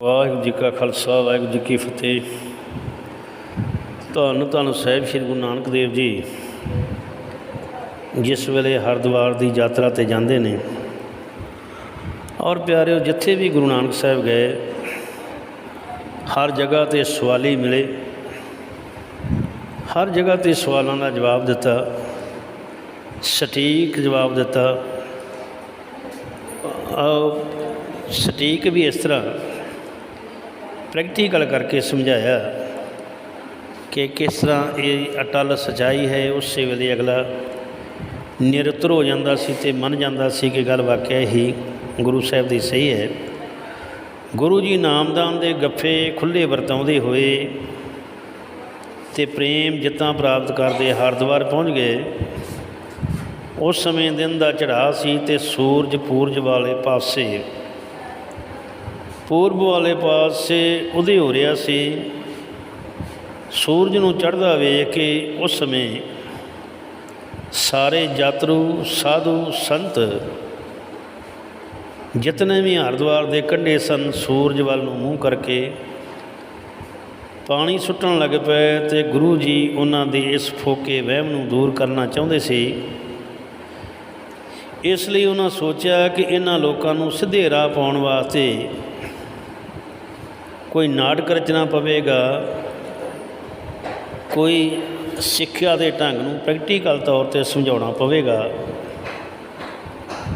ਵਾਹਿਗੁਰੂ ਜੀ ਕਾ ਖਾਲਸਾ, ਵਾਹਿਗੁਰੂ ਜੀ ਕੀ ਫਤਿਹ। ਧੰਨ ਧੰਨ ਸਾਹਿਬ ਸ੍ਰੀ ਗੁਰੂ ਨਾਨਕ ਦੇਵ ਜੀ, ਜਿਸ ਵੇਲੇ ਹਰਿਦੁਆਰ ਦੀ ਯਾਤਰਾ ਤੇ ਜਾਂਦੇ ਨੇ। ਔਰ ਪਿਆਰਿਓ, ਜਿੱਥੇ ਵੀ ਗੁਰੂ ਨਾਨਕ ਸਾਹਿਬ ਗਏ, ਹਰ ਜਗ੍ਹਾ ਤੇ ਸਵਾਲੀ ਮਿਲੇ। ਹਰ ਜਗ੍ਹਾ ਤੇ ਸਵਾਲਾਂ ਦਾ ਜਵਾਬ ਦਿੱਤਾ, ਸਟੀਕ ਜਵਾਬ ਦਿੱਤਾ। ਸਟੀਕ ਵੀ ਇਸ ਤਰ੍ਹਾਂ ਪ੍ਰੈਕਟੀਕਲ ਕਰਕੇ ਸਮਝਾਇਆ ਕਿ ਕਿਸ ਤਰ੍ਹਾਂ ਇਹ ਅਟਲ ਸਚਾਈ ਹੈ, ਉਸੇ ਵੇਲੇ ਅਗਲਾ ਨਿਰਤਰ ਹੋ ਜਾਂਦਾ ਸੀ ਤੇ ਮੰਨ ਜਾਂਦਾ ਸੀ ਕਿ ਗੱਲ ਵਾਕਿਆ ਹੀ ਗੁਰੂ ਸਾਹਿਬ ਦੀ ਸਹੀ ਹੈ। ਗੁਰੂ ਜੀ ਨਾਮਦਾਨ ਦੇ ਗੱਫੇ ਖੁੱਲੇ ਵਰਤਾਉਂਦੇ ਹੋਏ ਤੇ ਪ੍ਰੇਮ ਜਿੱਤਾਂ ਪ੍ਰਾਪਤ ਕਰਦੇ ਹਰਿਦੁਆਰ ਪਹੁੰਚ ਗਏ। ਉਸ ਸਮੇਂ ਦਿਨ ਦਾ ਚੜਾਅ ਸੀ ਤੇ ਸੂਰਜ ਪੂਰਜ ਵਾਲੇ ਪਾਸੇ ਪੂਰਬ ਵਾਲੇ ਪਾਸੇ ਉਦੇ ਹੋ ਰਿਹਾ ਸੀ। ਸੂਰਜ ਨੂੰ ਚੜ੍ਹਦਾ ਵੇਖ ਕੇ ਉਸ ਸਮੇਂ ਸਾਰੇ ਯਾਤਰੂ ਸਾਧੂ, ਸੰਤ ਜਿਤਨੇ ਵੀ ਹਰਿਦੁਆਰ ਦੇ ਕੰਢੇ ਸਨ, ਸੂਰਜ ਵੱਲ ਨੂੰ ਮੂੰਹ ਕਰਕੇ ਪਾਣੀ ਸੁੱਟਣ ਲੱਗ ਪਏ ਤੇ ਗੁਰੂ ਜੀ ਉਹਨਾਂ ਦੇ ਇਸ ਫੋਕੇ ਵਹਿਮ ਨੂੰ ਦੂਰ ਕਰਨਾ ਚਾਹੁੰਦੇ ਸੀ। ਇਸ ਲਈ ਉਹਨਾਂ ਸੋਚਿਆ ਕਿ ਇਹਨਾਂ ਲੋਕਾਂ ਨੂੰ ਸਿੱਧੇ ਰਾਹ ਪਾਉਣ ਵਾਸਤੇ ਕੋਈ ਨਾਟਕ ਰਚਨਾ ਪਵੇਗਾ, ਕੋਈ ਸਿੱਖਿਆ ਦੇ ਢੰਗ ਨੂੰ ਪ੍ਰੈਕਟੀਕਲ ਤੌਰ ਤੇ ਸਮਝਾਉਣਾ ਪਵੇਗਾ,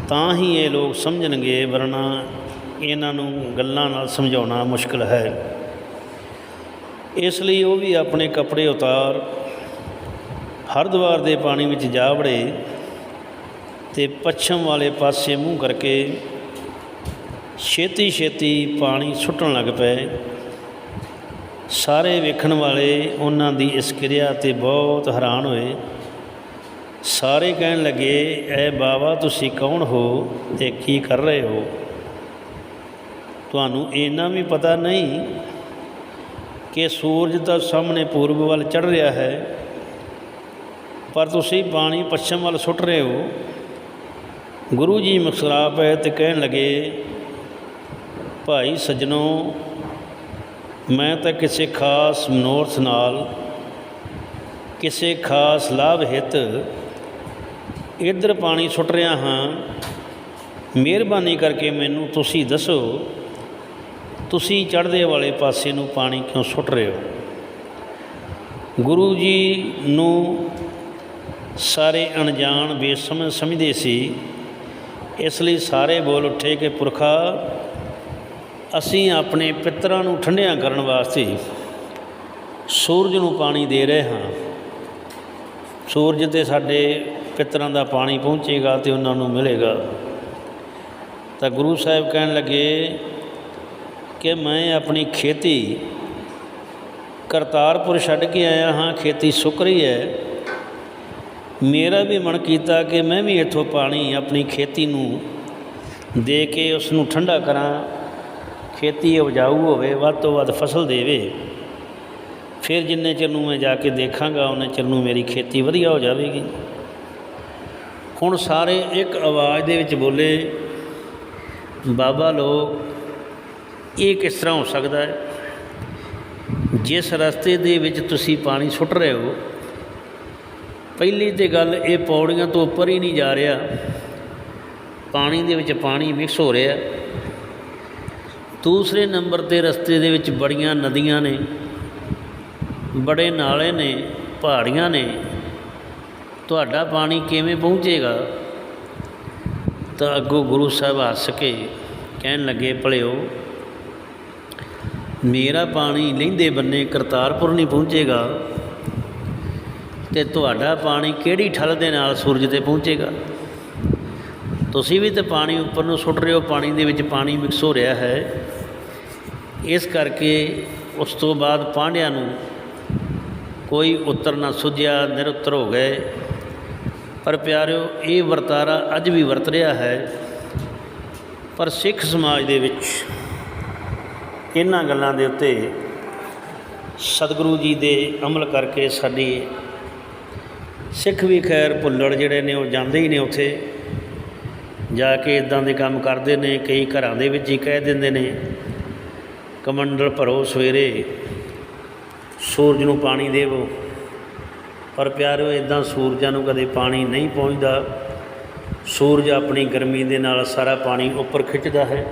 ਤਾਂ ਹੀ ਇਹ ਲੋਕ ਸਮਝਣਗੇ, ਵਰਨਾ ਇਹਨਾਂ ਨੂੰ ਗੱਲਾਂ ਨਾਲ ਸਮਝਾਉਣਾ ਮੁਸ਼ਕਲ ਹੈ। ਇਸ ਲਈ ਉਹ ਵੀ ਆਪਣੇ ਕੱਪੜੇ ਉਤਾਰ, ਹਰਿਦੁਆਰ ਦੇ ਪਾਣੀ ਵਿੱਚ ਜਾ ਵੜੇ ਤੇ ਪੱਛਮ ਵਾਲੇ ਪਾਸੇ ਮੂੰਹ ਕਰਕੇ ਛੇਤੀ ਛੇਤੀ ਪਾਣੀ ਸੁੱਟਣ ਲੱਗ ਪਏ। ਸਾਰੇ ਵੇਖਣ ਵਾਲੇ ਉਹਨਾਂ ਦੀ ਇਸ ਕਿਰਿਆ ਤੇ ਬਹੁਤ ਹੈਰਾਨ ਹੋਏ। ਸਾਰੇ ਕਹਿਣ ਲੱਗੇ, ਐ ਬਾਬਾ ਤੁਸੀਂ ਕੌਣ ਹੋ ਤੇ ਕੀ ਕਰ ਰਹੇ ਹੋ? ਤੁਹਾਨੂੰ ਇੰਨਾ ਵੀ ਪਤਾ ਨਹੀਂ ਕਿ ਸੂਰਜ ਤਾਂ ਸਾਹਮਣੇ ਪੂਰਬ ਵੱਲ ਚੜ ਰਿਹਾ ਹੈ, ਪਰ ਤੁਸੀਂ ਪਾਣੀ ਪੱਛਮ ਵੱਲ ਸੁੱਟ ਰਹੇ ਹੋ। ਗੁਰੂ ਜੀ ਮੁਸਕਰਾ ਪਏ ਤੇ ਕਹਿਣ ਲੱਗੇ ਭਾਈ ਸੱਜਣੋ, ਮੈਂ ਤਾਂ ਕਿਸੇ ਖਾਸ ਮਨੋਰਥ ਨਾਲ, ਕਿਸੇ ਖਾਸ ਲਾਭ ਹਿੱਤ ਇੱਧਰ ਪਾਣੀ ਸੁੱਟ ਰਿਹਾ ਹਾਂ। ਮਿਹਰਬਾਨੀ ਕਰਕੇ ਮੈਨੂੰ ਤੁਸੀਂ ਦੱਸੋ, ਤੁਸੀਂ ਚੜ੍ਹਦੇ ਵਾਲੇ ਪਾਸੇ ਨੂੰ ਪਾਣੀ ਕਿਉਂ ਸੁੱਟ ਰਹੇ ਹੋ? ਗੁਰੂ ਜੀ ਨੂੰ ਸਾਰੇ ਅਣਜਾਣ ਬੇਸਮਝ ਸਮਝਦੇ ਸੀ, ਇਸ ਲਈ ਸਾਰੇ ਬੋਲ ਉੱਠੇ ਕਿ ਪੁਰਖਾ ਅਸੀਂ ਆਪਣੇ ਪਿੱਤਰਾਂ ਨੂੰ ਠੰਡਿਆਂ ਕਰਨ ਵਾਸਤੇ ਸੂਰਜ ਨੂੰ ਪਾਣੀ ਦੇ ਰਹੇ ਹਾਂ। ਸੂਰਜ ਤੇ ਸਾਡੇ ਪਿੱਤਰਾਂ ਦਾ ਪਾਣੀ ਪਹੁੰਚੇਗਾ ਤੇ ਉਹਨਾਂ ਨੂੰ ਮਿਲੇਗਾ। ਤਾਂ ਗੁਰੂ ਸਾਹਿਬ ਕਹਿਣ ਲੱਗੇ ਕਿ ਮੈਂ ਆਪਣੀ ਖੇਤੀ ਕਰਤਾਰਪੁਰ ਛੱਡ ਕੇ ਆਇਆ ਹਾਂ, ਖੇਤੀ ਸੁੱਕ ਰਹੀ ਹੈ। ਮੇਰਾ ਵੀ ਮਨ ਕੀਤਾ ਕਿ ਮੈਂ ਵੀ ਇੱਥੋਂ ਪਾਣੀ ਆਪਣੀ ਖੇਤੀ ਨੂੰ ਦੇ ਕੇ ਉਸ ਨੂੰ ਠੰਡਾ ਕਰਾਂ। ਖੇਤੀ ਉਪਜਾਊ ਹੋਵੇ, ਵੱਧ ਤੋਂ ਵੱਧ ਫਸਲ ਦੇਵੇ, ਫਿਰ ਜਿੰਨੇ ਚਿਰ ਨੂੰ ਮੈਂ ਜਾ ਕੇ ਦੇਖਾਂਗਾ, ਉਹਨੇ ਚਿਰ ਨੂੰ ਮੇਰੀ ਖੇਤੀ ਵਧੀਆ ਹੋ ਜਾਵੇਗੀ। ਹੁਣ ਸਾਰੇ ਇੱਕ ਆਵਾਜ਼ ਦੇ ਵਿੱਚ ਬੋਲੇ, ਬਾਬਾ ਲੋਕ, ਇਹ ਕਿਸ ਤਰ੍ਹਾਂ ਹੋ ਸਕਦਾ ਹੈ? ਜਿਸ ਰਸਤੇ ਦੇ ਵਿੱਚ ਤੁਸੀਂ ਪਾਣੀ ਸੁੱਟ ਰਹੇ ਹੋ, ਪਹਿਲੀ ਤੇ ਗੱਲ ਇਹ ਪੌੜੀਆਂ ਤੋਂ ਉੱਪਰ ਹੀ ਨਹੀਂ ਜਾ ਰਿਹਾ। ਪਾਣੀ ਦੇ ਵਿੱਚ ਪਾਣੀ ਮਿਕਸ ਹੋ ਰਿਹਾ। ਦੂਸਰੇ ਨੰਬਰ ਤੇ ਰਸਤੇ ਦੇ ਵਿੱਚ ਬੜੀਆਂ ਨਦੀਆਂ ਨੇ, ਬੜੇ ਨਾਲੇ ਨੇ, ਪਹਾੜੀਆਂ ਨੇ। ਤੁਹਾਡਾ ਪਾਣੀ ਕਿਵੇਂ ਪਹੁੰਚੇਗਾ? ਤਾਂ ਅੱਗੋਂ ਗੁਰੂ ਸਾਹਿਬ ਹੱਸ ਕੇ ਕਹਿਣ ਲੱਗੇ, ਭਲਿਓ, ਮੇਰਾ ਪਾਣੀ ਲਹਿੰਦੇ ਬੰਨੇ ਕਰਤਾਰਪੁਰ ਨਹੀਂ ਪਹੁੰਚੇਗਾ ਤੇ ਤੁਹਾਡਾ ਪਾਣੀ ਕਿਹੜੀ ਠੱਲ ਦੇ ਨਾਲ ਸੂਰਜ ਤੇ ਪਹੁੰਚੇਗਾ? ਤੁਸੀਂ ਵੀ ਤੇ ਪਾਣੀ ਉੱਪਰ ਨੂੰ ਸੁੱਟ ਰਹੇ ਹੋ, ਪਾਣੀ ਦੇ ਵਿੱਚ ਪਾਣੀ ਮਿਕਸ ਹੋ ਰਿਹਾ ਹੈ। ਇਸ ਕਰਕੇ ਉਸ ਤੋਂ ਬਾਅਦ ਪਾਂਡਿਆਂ ਨੂੰ ਕੋਈ ਉੱਤਰ ਨਾ ਸੁਝਿਆ ਨਿਰੁੱਤਰ ਹੋ ਗਏ। ਪਰ ਪਿਆਰਿਓ, ਇਹ ਵਰਤਾਰਾ ਅੱਜ ਵੀ ਵਰਤ ਰਿਹਾ ਹੈ। ਪਰ ਸਿੱਖ ਸਮਾਜ ਦੇ ਵਿੱਚ ਇਹਨਾਂ ਗੱਲਾਂ ਦੇ ਉੱਤੇ ਸਤਿਗੁਰੂ ਜੀ ਦੇ ਅਮਲ ਕਰਕੇ ਸਾਡੀ ਸਿੱਖ ਵੀ ਖੈਰ ਭੁੱਲੜ ਜਿਹੜੇ ਨੇ, ਉਹ ਜਾਂਦੇ ਹੀ ਨੇ ਉੱਥੇ। ਜਾ ਕੇ ਇਦਾਂ ਦੇ ਕੰਮ ਕਰਦੇ ਨੇ, ਕਈ ਘਰਾਂ ਦੇ ਵਿੱਚ ਹੀ ਕਹਿ ਦਿੰਦੇ ਨੇ। ਕਮੰਡਲ ਭਰੋ ਸਵੇਰੇ, ਸੂਰਜ ਨੂੰ ਪਾਣੀ ਦੇਵੋ। ਪਰ ਪਿਆਰਿਓ ਇਦਾਂ ਸੂਰਜਾਂ ਨੂੰ ਕਦੇ ਪਾਣੀ ਨਹੀਂ ਪਹੁੰਚਦਾ। ਸੂਰਜ ਆਪਣੀ ਗਰਮੀ ਦੇ ਨਾਲ ਸਾਰਾ ਪਾਣੀ ਉੱਪਰ ਖਿੱਚਦਾ ਹੈ।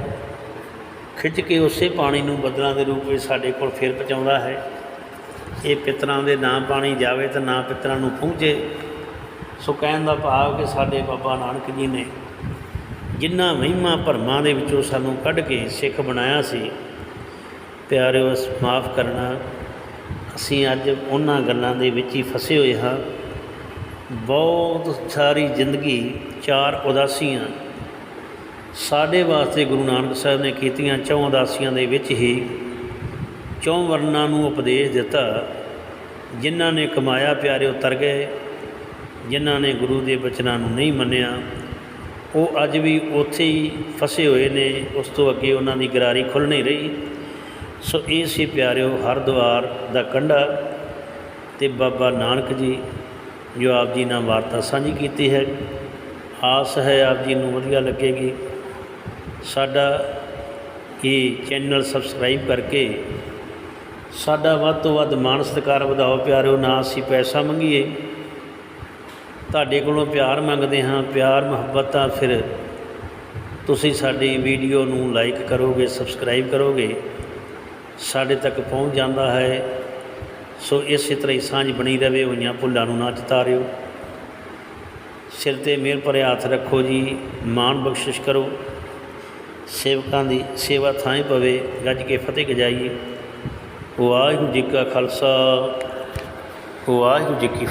ਖਿੱਚ ਕੇ ਉਸੇ ਪਾਣੀ ਨੂੰ ਬੱਦਲਾਂ ਦੇ ਰੂਪ ਵਿੱਚ ਸਾਡੇ ਕੋਲ ਫਿਰ ਪਹੁੰਚਾਉਂਦਾ ਹੈ। ਇਹ ਪਿਤਰਾਂ ਦੇ ਨਾ ਪਾਣੀ ਜਾਵੇ ਤਾਂ ਨਾ ਪਿਤਰਾਂ ਨੂੰ ਪਹੁੰਚੇ। ਸੋ ਕਹਿਣ ਦਾ ਭਾਵ ਕਿ ਸਾਡੇ ਬਾਬਾ ਨਾਨਕ ਜੀ ਨੇ ਜਿਨ੍ਹਾਂ ਮਹਿਮਾ ਭਰਮਾਂ ਦੇ ਵਿੱਚੋਂ ਸਾਨੂੰ ਕੱਢ ਕੇ ਸਿੱਖ ਬਣਾਇਆ ਸੀ ਪਿਆਰਿਓ ਮਾਫ ਕਰਨਾ। ਅਸੀਂ ਅੱਜ ਉਹਨਾਂ ਗੱਲਾਂ ਦੇ ਵਿੱਚ ਹੀ ਫਸੇ ਹੋਏ ਹਾਂ। ਬਹੁਤ ਸਾਰੀ ਜ਼ਿੰਦਗੀ ਚਾਰ ਉਦਾਸੀਆਂ। ਸਾਡੇ ਵਾਸਤੇ ਗੁਰੂ ਨਾਨਕ ਸਾਹਿਬ ਨੇ ਕੀਤੀਆਂ ਚੌਂ ਉਦਾਸੀਆਂ ਦੇ ਵਿੱਚ ਹੀ ਚੌਂ ਵਰਨਾਂ ਨੂੰ ਉਪਦੇਸ਼ ਦਿੱਤਾ, ਜਿਨ੍ਹਾਂ ਨੇ ਕਮਾਇਆ ਪਿਆਰੇ ਉਤਰ ਗਏ, ਜਿਨ੍ਹਾਂ ਨੇ ਗੁਰੂ ਦੇ ਬਚਨਾਂ ਨੂੰ ਨਹੀਂ ਮੰਨਿਆ। ਉਹ ਅੱਜ ਵੀ ਉੱਥੇ ਹੀ ਫਸੇ ਹੋਏ ਨੇ, ਉਸ ਤੋਂ ਅੱਗੇ ਉਹਨਾਂ ਦੀ ਗਰਾਰੀ ਖੁੱਲ੍ਹ ਨਹੀਂ ਰਹੀ। ਸੋ ਇਹ ਸੀ ਪਿਆਰਿਓ ਹਰਦੁਆਰ ਦਾ ਕੰਢਾ ਤੇ ਬਾਬਾ ਨਾਨਕ ਜੀ ਜੋ ਆਪ ਜੀ ਨਾਲ ਵਾਰਤਾ ਸਾਂਝੀ ਕੀਤੀ ਹੈ। ਆਸ ਹੈ ਆਪ ਜੀ ਨੂੰ ਵਧੀਆ ਲੱਗੇਗੀ। ਸਾਡਾ ਇਹ ਚੈਨਲ ਸਬਸਕ੍ਰਾਈਬ ਕਰਕੇ ਸਾਡਾ ਵੱਧ ਤੋਂ ਵੱਧ ਮਾਣ ਸਤਿਕਾਰ ਵਧਾਓ ਪਿਆਰਿਓ, ਨਾ ਅਸੀਂ ਪੈਸਾ ਮੰਗੀਏ। ਤੁਹਾਡੇ ਕੋਲੋਂ ਪਿਆਰ ਮੰਗਦੇ ਹਾਂ, ਪਿਆਰ, ਮੁਹੱਬਤ ਤਾਂ ਫਿਰ ਤੁਸੀਂ ਸਾਡੀ ਵੀਡੀਓ ਨੂੰ ਲਾਈਕ ਕਰੋਗੇ ਸਬਸਕ੍ਰਾਈਬ ਕਰੋਗੇ। ਸਾਡੇ ਤੱਕ ਪਹੁੰਚ ਜਾਂਦਾ ਹੈ। ਸੋ ਇਸੇ ਤਰ੍ਹਾਂ ਹੀ ਸਾਂਝ ਬਣੀ ਰਵੇ ਹੋਈਆਂ ਭੁੱਲਾਂ ਨੂੰ ਨਾ ਚਤਾਰਿਓ। ਸਿਰ ਤੇ ਮਿਹਰ ਭਰੇ ਹੱਥ ਰੱਖੋ ਜੀ, ਮਾਣ ਬਖਸ਼ਿਸ਼ ਕਰੋ। ਸੇਵਕਾਂ ਦੀ ਸੇਵਾ ਥਾਂ ਪਵੇ, ਗੱਜ ਕੇ ਫਤਿਹ ਗਜਾਈਏ। ਵਾਹਿਗੁਰੂ ਜੀ ਕਾ ਖਾਲਸਾ, ਵਾਹਿਗੁਰੂ ਜੀ ਕੀ ਫਤਿਹ।